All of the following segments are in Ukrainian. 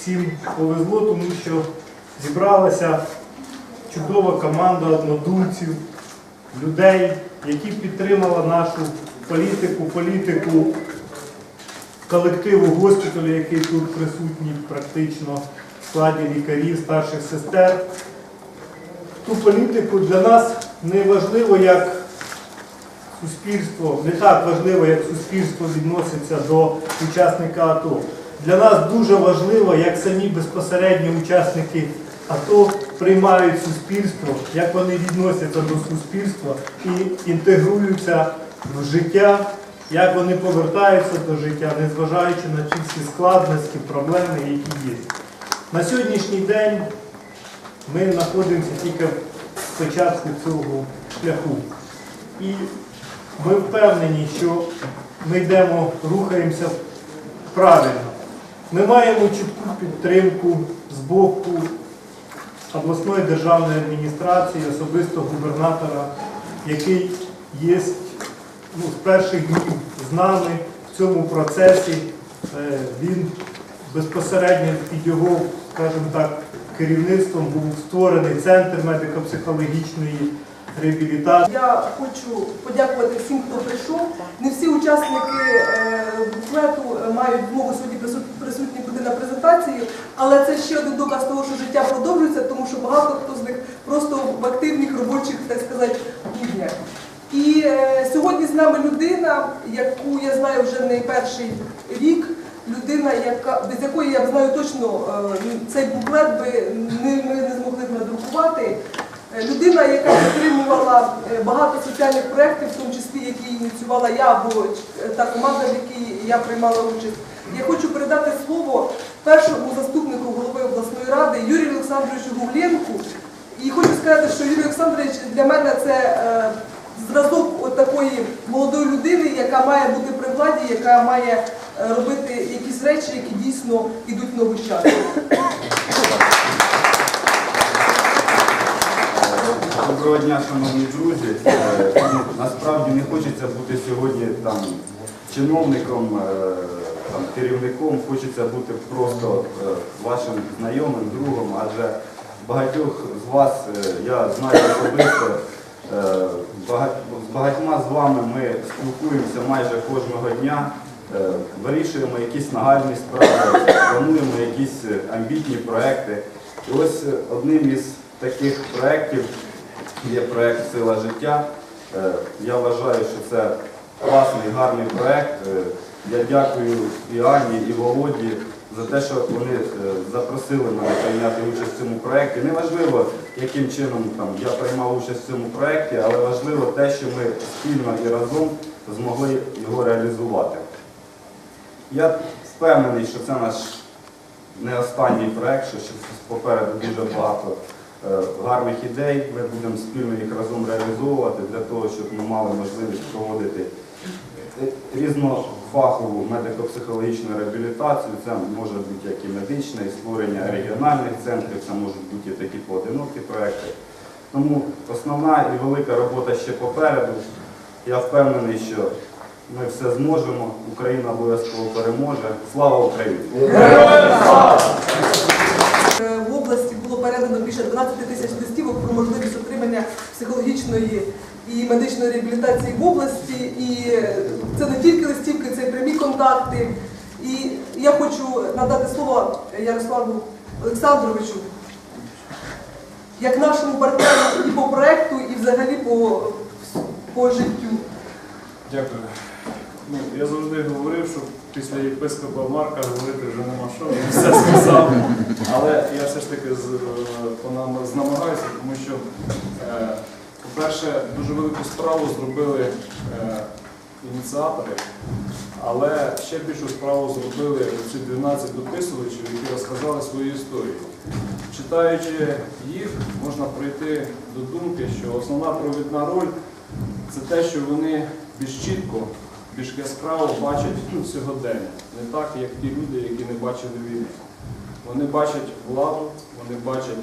всім повезло, тому що зібралася чудова команда однодумців, людей, які підтримали нашу політику, політику колективу госпіталю, який тут присутній практично в складі лікарів, старших сестер. Ту політику для нас не важливо, як суспільство, не так важливо, як суспільство відноситься до учасника АТО. Для нас дуже важливо, як самі безпосередні учасники АТО приймають суспільство, як вони відносяться до суспільства і інтегруються в життя, як вони повертаються до життя, незважаючи на ті всі складності, проблеми, які є. На сьогоднішній день ми знаходимося тільки в початку цього шляху. І ми впевнені, що ми йдемо, рухаємося правильно. Ми маємо чітку підтримку з боку обласної державної адміністрації, особисто губернатора, який є ну, з перших днів з нами в цьому процесі. Е, Він безпосередньо під його, скажімо так, керівництвом був створений центр медико-психологічної реабілітації. Я хочу подякувати всім, хто прийшов. Не всі учасники е, буклету е, мають змогу сьогодні присутні бути на презентації, але це ще один доказ того, що життя продовжується, тому що багато хто з них просто в активних робочих, так сказати, буднях. І е, сьогодні з нами людина, яку я знаю вже не перший рік. Людина, яка без якої я знаю точно цей буклет би не, ми не змогли б надрукувати. Е, Людина, яка підтримувала е, багато соціальних проєктів, в тому числі які ініціювала я або е, та команда, в якій я приймала участь. Я хочу передати слово першому заступнику голови обласної ради Юрію Олександровичу Гугленку. І хочу сказати, що Юрій Олександрович для мене це зразок такої молодої людини, яка має бути при владі, яка має робити якісь речі, які дійсно йдуть в ногу з часом. Доброго дня, шановні друзі. Е, ну, Насправді не хочеться бути сьогодні там чиновником, е, там, керівником, хочеться бути просто е, вашим знайомим, другом, адже багатьох з вас я знаю особисто. З багатьма з вами ми спілкуємося майже кожного дня, вирішуємо якісь нагальні справи, плануємо якісь амбітні проекти. І ось одним із таких проєктів є проєкт Сила життя. Е, Я вважаю, що це класний, гарний проєкт. Е, Я дякую і Ані, і Володі за те, що вони е, запросили мене прийняти участь в цьому проєкті. Неважливо, яким чином там, я приймав участь в цьому проєкті, але важливо те, що ми спільно і разом змогли його реалізувати. Я впевнений, що це наш не останній проєкт, що попереду дуже багато гарних ідей. Ми будемо спільно їх разом реалізовувати для того, щоб ми мали можливість проводити е, різнофахову медико-психологічну реабілітацію. Це може бути як і медична, і створення регіональних центрів, це можуть бути і такі поодинокі проекти. Тому основна і велика робота ще попереду. Я впевнений, що ми все зможемо. Україна обов'язково переможе. Слава Україні! Е, 15 тисяч листівок про можливість отримання психологічної і медичної реабілітації в області. І це не тільки листівки, це й прямі контакти. І я хочу надати слово Ярославу Олександровичу, як нашому партнеру і по проекту, і взагалі по, по життю. Дякую. Ну, Я завжди говорив, що після єпископа Марка говорити вже нема що, він все сказав. Але я все ж таки з, понам- знамагаюся, тому що, е, по-перше, дуже велику справу зробили е, ініціатори, але ще більшу справу зробили ці 12 дописувачів, які розказали свою історію. Читаючи їх, можна прийти до думки, що основна провідна роль це те, що вони більш чітко, більш яскраво бачать ну, сьогодення. Не так, як ті люди, які не бачили війни. Вони бачать владу, вони бачать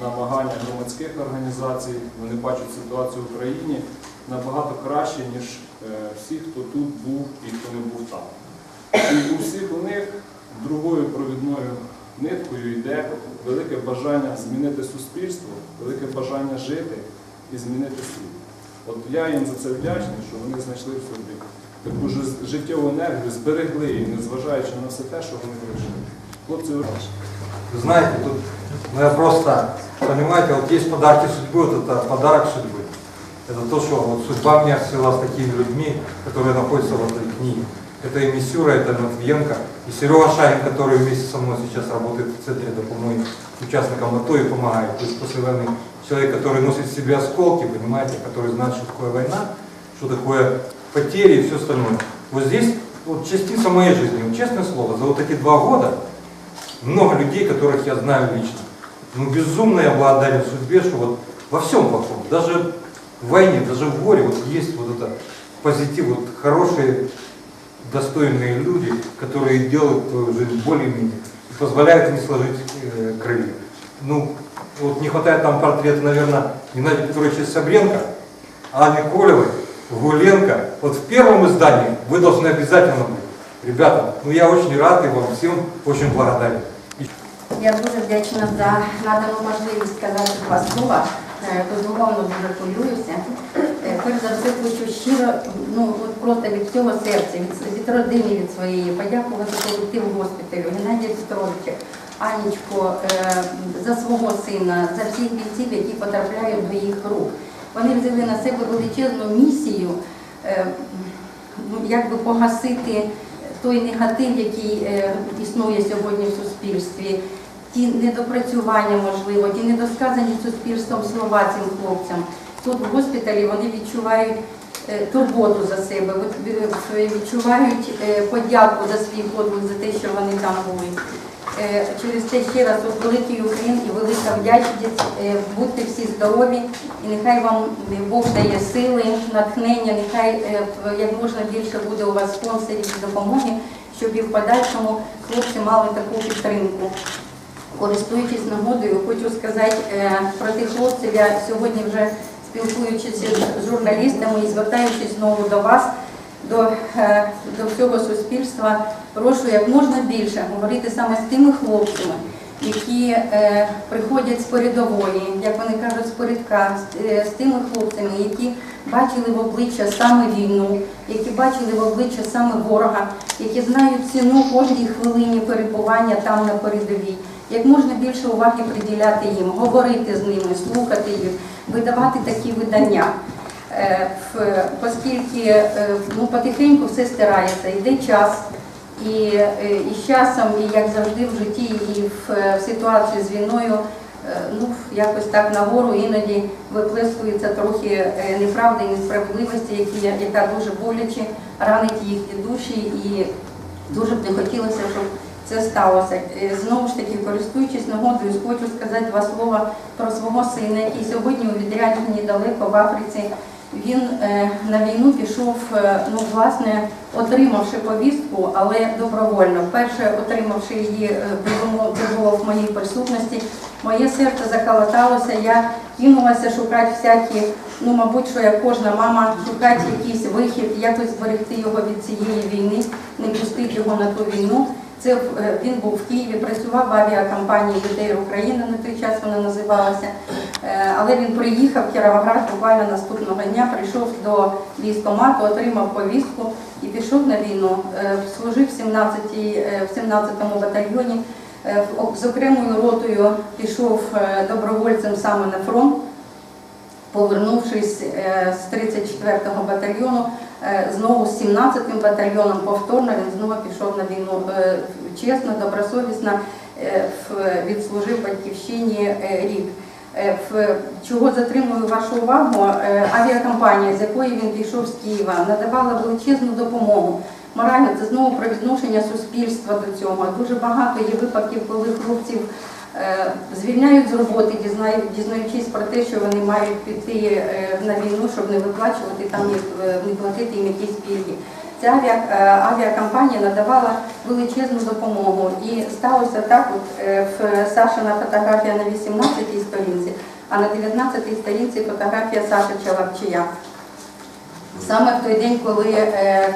намагання громадських організацій, вони бачать ситуацію в Україні набагато краще, ніж е, всі, хто тут був і хто не був там. І у всіх у них другою провідною ниткою йде велике бажання змінити суспільство, велике бажання жити і змінити світ. От я їм за це вдячний, що вони знайшли в собі таку ж- життєву енергію, зберегли її, незважаючи на все те, що вони пройшли. Хлопці, ви Вы знаете, тут ну, я просто, понимаете, вот есть подарки судьбы, вот это подарок судьбы. Это то, что вот судьба меня свела с такими людьми, которые находятся в этой книге. Это и Мисюра, это Матвиенко, и Серега Шагин, который вместе со мной сейчас работает в центре допомоги участникам АТО и помогает. То есть после войны человек, который носит в себе осколки, понимаете, который знает, что такое война, что такое потери и все остальное. Вот здесь вот частица моей жизни, честное слово, за вот эти два года много людей, которых я знаю лично. Ну, безумно я благодарен судьбе, что вот во всем плохом, даже в войне, даже в горе, вот есть вот это позитив, вот хорошие, достойные люди, которые делают твою жизнь более-менее и позволяют не сложить э, крылья. Ну, вот не хватает там портрета, наверное, Геннадия Петровича Собренко, Анны Колевой, Гуленко. Вот в первом издании вы должны обязательно быть. Ребята, ну я очень рад и вам всем очень благодарен. Я дуже вдячна за надану можливість сказати два слова. Е, Безумовно, дуже хвилююся. Е, Перш за все хочу щиро, ну от просто від всього серця, від, від родини від своєї, подякувати колективу госпіталю, Геннадія Петровича, Анічко, е, за свого сина, за всіх бійців, які потрапляють до їх рук. Вони взяли на себе величезну місію, е, ну, як би погасити той негатив, який е, існує сьогодні в суспільстві, ті недопрацювання, можливо, ті недосказані суспільством слова цим хлопцям. Тут в госпіталі вони відчувають е, турботу за себе, відчувають подяку за свій подвиг, за те, що вони там були. Е, Через те ще раз великий Україн і велика вдячність. Е, Будьте всі здорові і нехай вам е, Бог дає сили, натхнення, нехай як можна більше буде у вас спонсорів і допомоги, щоб і в подальшому хлопці мали таку підтримку. Користуючись нагодою, хочу сказати про тих хлопців. Я сьогодні вже спілкуючись з журналістами і звертаючись знову до вас, до, е, до всього суспільства, прошу як можна більше говорити саме з тими хлопцями, які е, приходять з передової, як вони кажуть, з передка, з, е, з тими хлопцями, які бачили в обличчя саме війну, які бачили в обличчя саме ворога, які знають ціну кожній хвилині перебування там на передовій. Як можна більше уваги приділяти їм, говорити з ними, слухати їх, видавати такі видання. Е, Оскільки е, ну, потихеньку все стирається, йде час, і, е, і з часом, і як завжди в житті, і в, в ситуації з війною, ну, якось так нагору іноді виплескується трохи неправди і несправедливості, які, яка дуже боляче ранить їхні душі, і дуже б не хотілося, щоб це сталося. Знову ж таки, користуючись нагодою, хочу сказати два слова про свого сина, який сьогодні у відрядженні далеко в Африці. Він е, на війну пішов, е, ну власне, отримавши повістку, але добровольно. Перше, отримавши її, е, було в моїй присутності. Моє серце заколоталося. Я кинулася шукати всякі, ну мабуть, що як кожна мама, шукати якийсь вихід, якось зберегти його від цієї війни, не пустити його на ту війну. Це е, він був в Києві, працював в авіакомпанії «ЮДЕЙР Україна, на той час вона називалася. Е, Але він приїхав в Кіровоград буквально наступного дня, прийшов до військкомату, отримав повістку і пішов на війну. Е, Служив в 17-й, е, в 17-му батальйоні. З окремою ротою пішов добровольцем саме на фронт. Повернувшись з 34-го батальйону, знову з 17-м батальйоном повторно він знову пішов на війну. Е, Чесно, добросовісно е, відслужив батьківщині е, рік. Е, Чого затримую вашу увагу, е, авіакомпанія, з якої він пішов з Києва, надавала величезну допомогу. Морально це знову про відношення суспільства до цього. Дуже багато є випадків, коли хлопців е, звільняють з роботи, дізнаючись про те, що вони мають піти е, на війну, щоб не виплачувати там е, не платити їм якісь пільги. Ця авіа, е, авіакомпанія надавала величезну допомогу. І сталося так, от е, Сашина фотографія на 18-й сторінці, а на 19-й сторінці фотографія Саши Чалапчия. Саме в той день, коли е, е,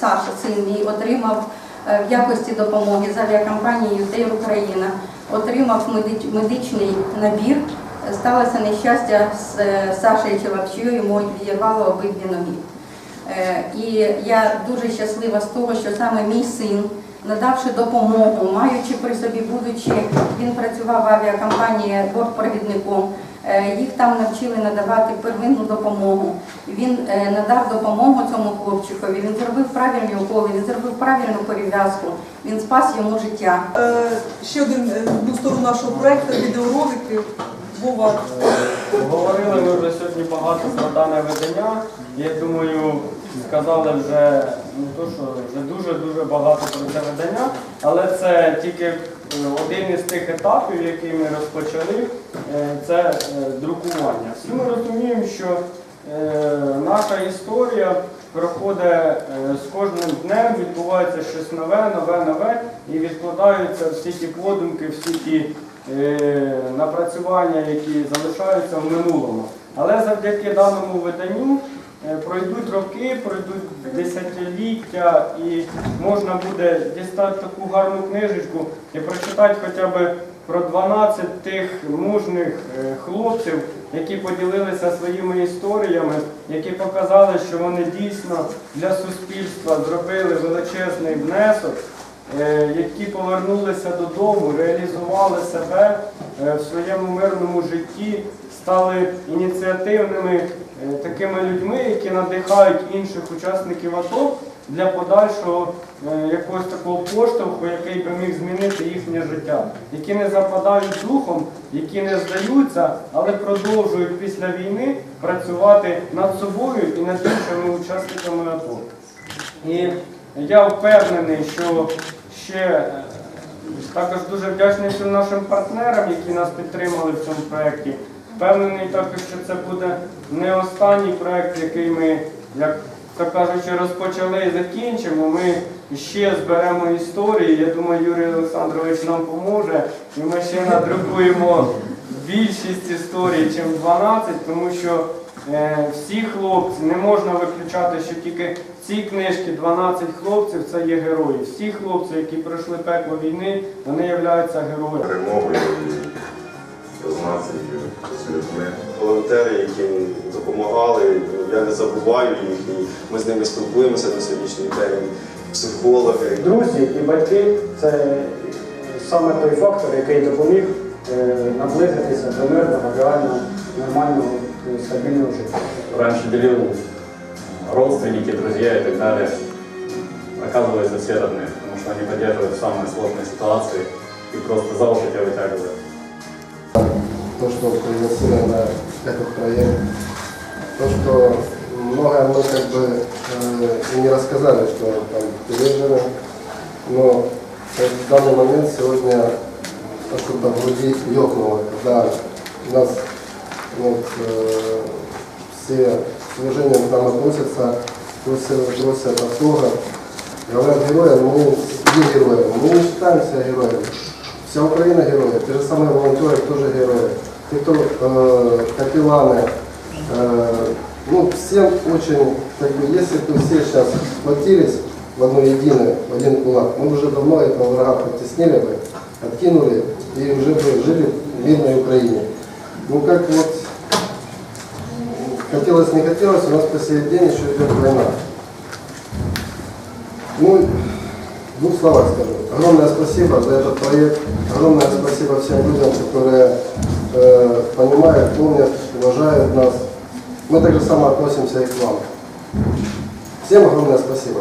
Саша, син мій, отримав е, в якості допомоги з авіакомпанією «Тейр Україна отримав медичний набір. Сталося нещастя з е, Сашею Челапчою, йому відірвало обидві ноги. Е, І я дуже щаслива з того, що саме мій син, надавши допомогу, маючи при собі, будучи, він працював в авіакомпанії бортпровідником, їх там навчили надавати первинну допомогу. Він е, надав допомогу цьому хлопчикові, він зробив правильні уколи, він зробив правильну перев'язку, він спас йому життя. Е, Ще один е, одну сторону нашого проекту відеоролики. Вова, Говорили ми вже сьогодні багато про дане видання. Я думаю, сказали вже ну то, що вже дуже-дуже багато про це видання, але це тільки е, один із тих етапів, який ми розпочали, е, це е, друкування. Всі ми розуміємо, що е, наша історія проходить е, з кожним днем, відбувається щось нове, нове, нове, і відкладаються всі ті подумки, всі ті е, напрацювання, які залишаються в минулому. Але завдяки даному виданню е, пройдуть роки, пройдуть десятиліття, і можна буде дістати таку гарну книжечку і прочитати хоча б про 12 тих мужних е, хлопців, які поділилися своїми історіями, які показали, що вони дійсно для суспільства зробили величезний внесок е, які повернулися додому, реалізували себе в своєму мирному житті, стали ініціативними е, такими людьми, які надихають інших учасників АТО для подальшого е, якогось такого поштовху, який би міг змінити їхнє життя, які не западають духом, які не здаються, але продовжують після війни працювати над собою і над іншими учасниками АТО. І я впевнений, що ще е, також дуже вдячний всім нашим партнерам, які нас підтримали в цьому проєкті. Впевнений також, що це буде не останній проєкт, який ми, як то кажучи, розпочали і закінчимо. Ми ще зберемо історії. Я думаю, Юрій Олександрович нам поможе. І ми ще надрукуємо більшість історій, чим 12, тому що е, всі хлопці, не можна виключати, що тільки ці книжки 12 хлопців це є герої. Всі хлопці, які пройшли пекло війни, вони являються героями перемогою і знацію з людьми. Волонтери, які допомагали, я не забуваю їх, і ми з ними спілкуємося на сьогоднішній день. Психологи. Друзі і батьки це саме той фактор, який допоміг е, наблизитися до мирного, реально нормального, е, стабільного життя. раньше делил родственники, друзья и так далее. Оказывается, все родные, потому что они поддерживают в самой сложной ситуации и просто за уши тебя вытягивают. То, что пригласили на этот проект, то, что многое мы как бы э, и не рассказали, что там пережили, но в данный момент сегодня что-то в груди ёкнуло, когда нас вот, э, все с уважением к нам относятся, просят, просят автограф, говорят герои, мы не герои, мы не считаем себя героями. Вся Украина герои, те же самые волонтеры тоже герои. Э, капелланы, э, ну, всем очень, как бы, если бы все сейчас схватились в одно единое, в один кулак, мы уже давно этого врага подтеснили бы, откинули и уже бы жили в мирной Украине. Ну, как вот хотелось, не хотелось, у нас по сей день еще идет война. Ну, в двух словах скажу. Огромное спасибо за этот проект. Огромное спасибо всем людям, которые э, понимают, помнят, уважают нас. Мы так же само относимся и к вам. Всем огромное спасибо.